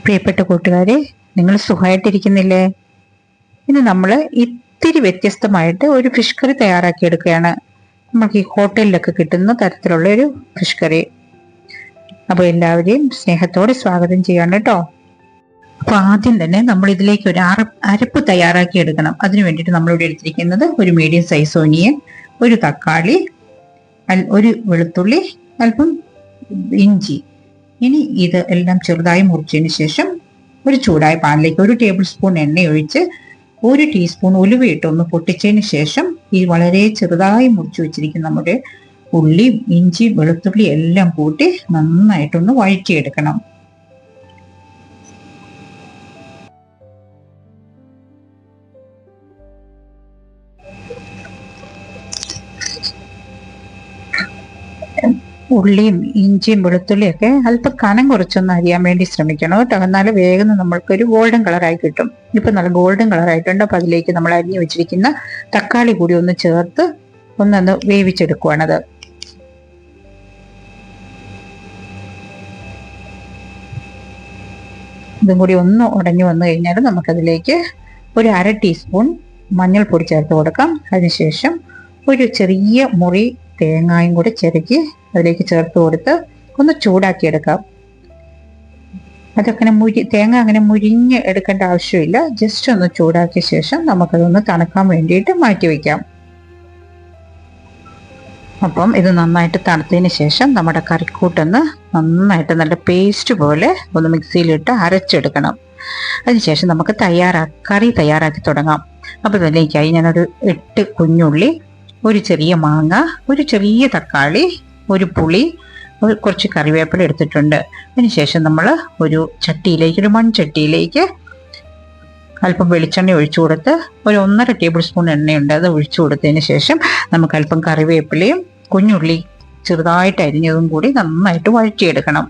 പ്രിയപ്പെട്ട കൂട്ടുകാരെ നിങ്ങൾ സുഖമായിട്ടിരിക്കുന്നില്ലേ? ഇന്ന് നമ്മൾ ഇത്തിരി വ്യത്യസ്തമായിട്ട് ഒരു ഫിഷ് കറി തയ്യാറാക്കിയെടുക്കുകയാണ്. നമുക്ക് ഈ ഹോട്ടലിലൊക്കെ കിട്ടുന്ന തരത്തിലുള്ള ഒരു ഫിഷ് കറി അപ്പോൾ എല്ലാവരെയും സ്നേഹത്തോടെ സ്വാഗതം ചെയ്യാണ് കേട്ടോ. അപ്പോൾ ആദ്യം തന്നെ നമ്മൾ ഇതിലേക്ക് ഒരു അര അരപ്പ് തയ്യാറാക്കി എടുക്കണം അതിന് വേണ്ടിയിട്ട് നമ്മളിവിടെ എടുത്തിരിക്കുന്നത് ഒരു മീഡിയം സൈസ് ഓനിയൻ ഒരു തക്കാളി ഒരു വെളുത്തുള്ളി അല്പം ഇഞ്ചി. ഇനി ഇത് എല്ലാം ചെറുതായി മുറിച്ചതിന് ശേഷം ഒരു ചൂടായ പാനിലേക്ക് ഒരു ടേബിൾ സ്പൂൺ എണ്ണ ഒഴിച്ച് ഒരു ടീസ്പൂൺ ഉലുവയിട്ട് ഒന്ന് പൊട്ടിച്ചതിന് ശേഷം ഈ വളരെ ചെറുതായി മുറിച്ചു വെച്ചിരിക്കുന്ന നമ്മുടെ ഉള്ളിയും ഇഞ്ചിയും വെളുത്തുള്ളിയും എല്ലാം കൂട്ടി നന്നായിട്ടൊന്ന് വഴറ്റിയെടുക്കണം. ഉള്ളിയും ഇഞ്ചിയും വെളുത്തുള്ളിയും ഒക്കെ അല്പം കനം കുറച്ചൊന്ന് അരിയാൻ വേണ്ടി ശ്രമിക്കണം കേട്ടോ. എന്നാൽ വേഗം നമ്മൾക്കൊരു ഗോൾഡൻ കളറായി കിട്ടും. ഇപ്പൊ നല്ല ഗോൾഡൻ കളറായിട്ടുണ്ട് അപ്പൊ അതിലേക്ക് നമ്മൾ അരിഞ്ഞു വെച്ചിരിക്കുന്ന തക്കാളി കൂടി ഒന്ന് ചേർത്ത് ഒന്നൊന്ന് വേവിച്ചെടുക്കുവാണത് ഇതും കൂടി ഒന്ന് ഉടഞ്ഞു വന്നു കഴിഞ്ഞാൽ നമുക്കതിലേക്ക് ഒരു അര ടീസ്പൂൺ മഞ്ഞൾപ്പൊടി ചേർത്ത് കൊടുക്കാം. അതിനുശേഷം ഒരു ചെറിയ മുറി തേങ്ങായും കൂടി ചിരക്കി അതിലേക്ക് ചേർത്ത് കൊടുത്ത് ഒന്ന് ചൂടാക്കിയെടുക്കാം അതങ്ങനെ മുരി തേങ്ങ അങ്ങനെ മുരിഞ്ഞ് എടുക്കേണ്ട ആവശ്യമില്ല. ജസ്റ്റ് ഒന്ന് ചൂടാക്കിയ ശേഷം നമുക്കതൊന്ന് തണുക്കാൻ വേണ്ടിയിട്ട് മാറ്റി വയ്ക്കാം അപ്പം ഇത് നന്നായിട്ട് തണുത്തതിന് ശേഷം നമ്മുടെ കറിക്കൂട്ടൊന്ന് നന്നായിട്ട് നല്ല പേസ്റ്റ് പോലെ ഒന്ന് മിക്സിയിലിട്ട് അരച്ചെടുക്കണം. അതിനുശേഷം നമുക്ക് തയ്യാറാ കറി തയ്യാറാക്കി തുടങ്ങാം. അപ്പോൾ ഇതിലേക്കായി ഞാനൊരു എട്ട് കുഞ്ഞുള്ളി ഒരു ചെറിയ മാങ്ങ ഒരു ചെറിയ തക്കാളി ഒരു പുളി കുറച്ച് കറിവേപ്പില എടുത്തിട്ടുണ്ട്. അതിനുശേഷം നമ്മൾ ഒരു ചട്ടിയിലേക്ക് ഒരു മൺചട്ടിയിലേക്ക് അല്പം വെളിച്ചെണ്ണ ഒഴിച്ചു കൊടുത്ത് ഒരു ഒന്നര ടേബിൾ സ്പൂൺ എണ്ണയുണ്ട്. അത് ഒഴിച്ചു കൊടുത്തതിന് ശേഷം നമുക്ക് അല്പം കറിവേപ്പിലയും കുഞ്ഞുള്ളി ചെറുതായിട്ട് അരിഞ്ഞതും കൂടി നന്നായിട്ട് വഴറ്റിയെടുക്കണം.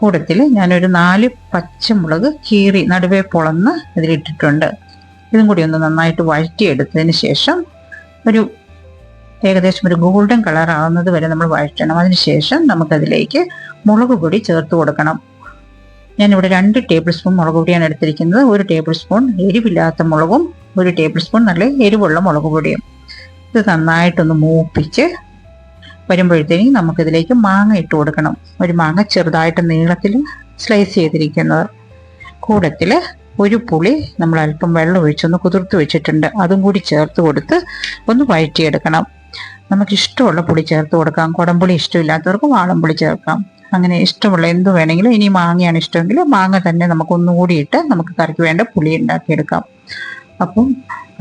കൂടത്തിൽ ഞാനൊരു നാല് പച്ചമുളക് കീറി നടുവേ പൊളന്ന് ഇതിലിട്ടിട്ടുണ്ട്. ഇതും കൂടി ഒന്ന് നന്നായിട്ട് വഴറ്റിയെടുത്തതിന് ശേഷം ഒരു ഏകദേശം ഒരു ഗോൾഡൻ കളർ ആവുന്നത് വരെ നമ്മൾ വഴറ്റണം. അതിനുശേഷം നമുക്കതിലേക്ക് മുളക് പൊടി ചേർത്ത് കൊടുക്കണം. ഞാനിവിടെ രണ്ട് ടേബിൾ സ്പൂൺ മുളക് പൊടിയാണ് എടുത്തിരിക്കുന്നത്. ഒരു ടേബിൾ സ്പൂൺ എരിവില്ലാത്ത മുളകും ഒരു ടേബിൾ സ്പൂൺ നല്ല എരിവുള്ള മുളക് പൊടിയും. ഇത് നന്നായിട്ടൊന്ന് മൂപ്പിച്ച് വരുമ്പോഴത്തേക്കും നമുക്കിതിലേക്ക് മാങ്ങ ഇട്ട് കൊടുക്കണം. ഒരു മാങ്ങ ചെറുതായിട്ട് നീളത്തിൽ സ്ലൈസ് ചെയ്തിരിക്കുന്നത് കൂടത്തിൽ ഒരു പുളി നമ്മൾ അല്പം വെള്ളം ഒഴിച്ചൊന്ന് കുതിർത്ത് വെച്ചിട്ടുണ്ട്. അതും കൂടി ചേർത്ത് കൊടുത്ത് ഒന്ന് വഴറ്റിയെടുക്കണം. നമുക്ക് ഇഷ്ടമുള്ള പുളി ചേർത്ത് കൊടുക്കാം. കുടംപുളി ഇഷ്ടമില്ലാത്തവർക്ക് വാളംപുളി ചേർക്കാം. അങ്ങനെ ഇഷ്ടമുള്ള എന്ത് വേണമെങ്കിലും ഇനി മാങ്ങയാണ് ഇഷ്ടമെങ്കിൽ മാങ്ങ തന്നെ നമുക്ക് ഒന്നുകൂടി ഇട്ട് നമുക്ക് കറിക്ക് വേണ്ട പുളി ഉണ്ടാക്കിയെടുക്കാം. അപ്പം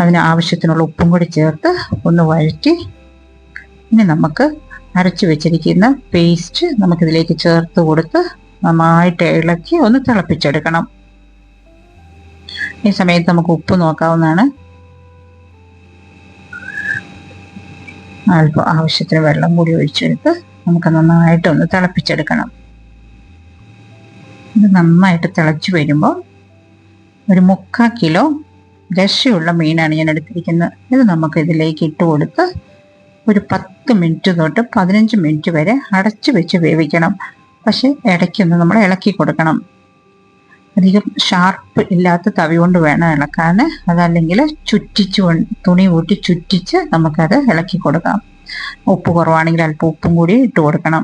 അതിന് ആവശ്യത്തിനുള്ള ഉപ്പും കൂടി ചേർത്ത് ഒന്ന് വഴറ്റി ഇനി നമുക്ക് അരച്ചു വെച്ചിരിക്കുന്ന പേസ്റ്റ് നമുക്കിതിലേക്ക് ചേർത്ത് കൊടുത്ത് നന്നായിട്ട് ഇളക്കി ഒന്ന് തിളപ്പിച്ചെടുക്കണം. ഈ സമയത്ത് നമുക്ക് ഉപ്പ് നോക്കാവുന്നതാണ്. അല്പം ആവശ്യത്തിന് വെള്ളം കൂടി ഒഴിച്ചെടുത്ത് നമുക്ക് നന്നായിട്ടൊന്ന് തിളപ്പിച്ചെടുക്കണം. ഇത് നന്നായിട്ട് തിളച്ചു വരുമ്പോൾ ഒരു മുക്കാൽ കിലോ ദശയുള്ള മീനാണ് ഞാൻ എടുത്തിരിക്കുന്നത്. ഇത് നമുക്ക് ഇതിലേക്ക് ഇട്ട് കൊടുത്ത് ഒരു പത്ത് മിനിറ്റ് തൊട്ട് പതിനഞ്ച് മിനിറ്റ് വരെ അടച്ചു വെച്ച് വേവിക്കണം. പക്ഷെ ഇടയ്ക്കൊന്ന് നമ്മൾ ഇളക്കി കൊടുക്കണം. അധികം ഷാർപ്പ് ഇല്ലാത്ത തവി കൊണ്ട് വേണം ഇളക്കാൻ. അതല്ലെങ്കിൽ ചുറ്റിച്ച് തുണി കൂട്ടി ചുറ്റിച്ച് നമുക്കത് ഇളക്കി കൊടുക്കാം. ഉപ്പ് കുറവാണെങ്കിൽ അല്പം ഉപ്പും കൂടി ഇട്ട് കൊടുക്കണം.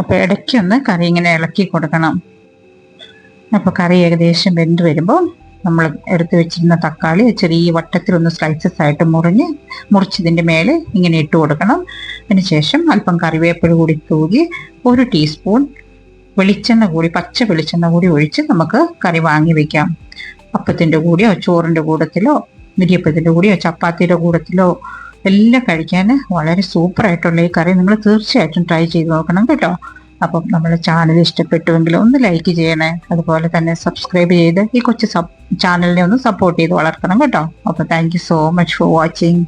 അപ്പൊ ഇടയ്ക്കൊന്ന് കറി ഇങ്ങനെ ഇളക്കി കൊടുക്കണം. അപ്പൊ കറി ഏകദേശം വെന്ത് വരുമ്പോൾ നമ്മൾ എടുത്തു വെച്ചിരുന്ന തക്കാളി ചെറിയ വട്ടത്തിലൊന്ന് സ്ലൈസസ് ആയിട്ട് മുറിഞ്ഞ് മുറിച്ചതിന്റെ മേലെ ഇങ്ങനെ ഇട്ട് കൊടുക്കണം. അതിനുശേഷം അല്പം കറിവേപ്പില കൂടി തൂകി ഒരു ടീസ്പൂൺ വെളിച്ചെണ്ണ കൂടി പച്ച വെളിച്ചെണ്ണ കൂടി ഒഴിച്ച് നമുക്ക് കറി വാങ്ങി വെക്കാം. അപ്പത്തിന്റെ കൂടെയോ ചോറിന്റെ കൂടത്തിലോ മിരിയപ്പത്തിന്റെ കൂടെയോ ചപ്പാത്തിയുടെ കൂടത്തിലോ എല്ലാം കഴിക്കാൻ വളരെ സൂപ്പറായിട്ടുള്ള ഈ കറി. നിങ്ങൾ തീർച്ചയായിട്ടും ട്രൈ ചെയ്ത് നോക്കണം കേട്ടോ. അപ്പം നമ്മുടെ ചാനൽ ഇഷ്ടപ്പെട്ടുവെങ്കിൽ ഒന്ന് ലൈക്ക് ചെയ്യണേ. അതുപോലെ തന്നെ സബ്സ്ക്രൈബ് ചെയ്ത് ഈ കൊച്ചു ചാനലിനെ ഒന്ന് സപ്പോർട്ട് ചെയ്ത് വളർത്തണം കേട്ടോ. അപ്പോൾ thank so much for watching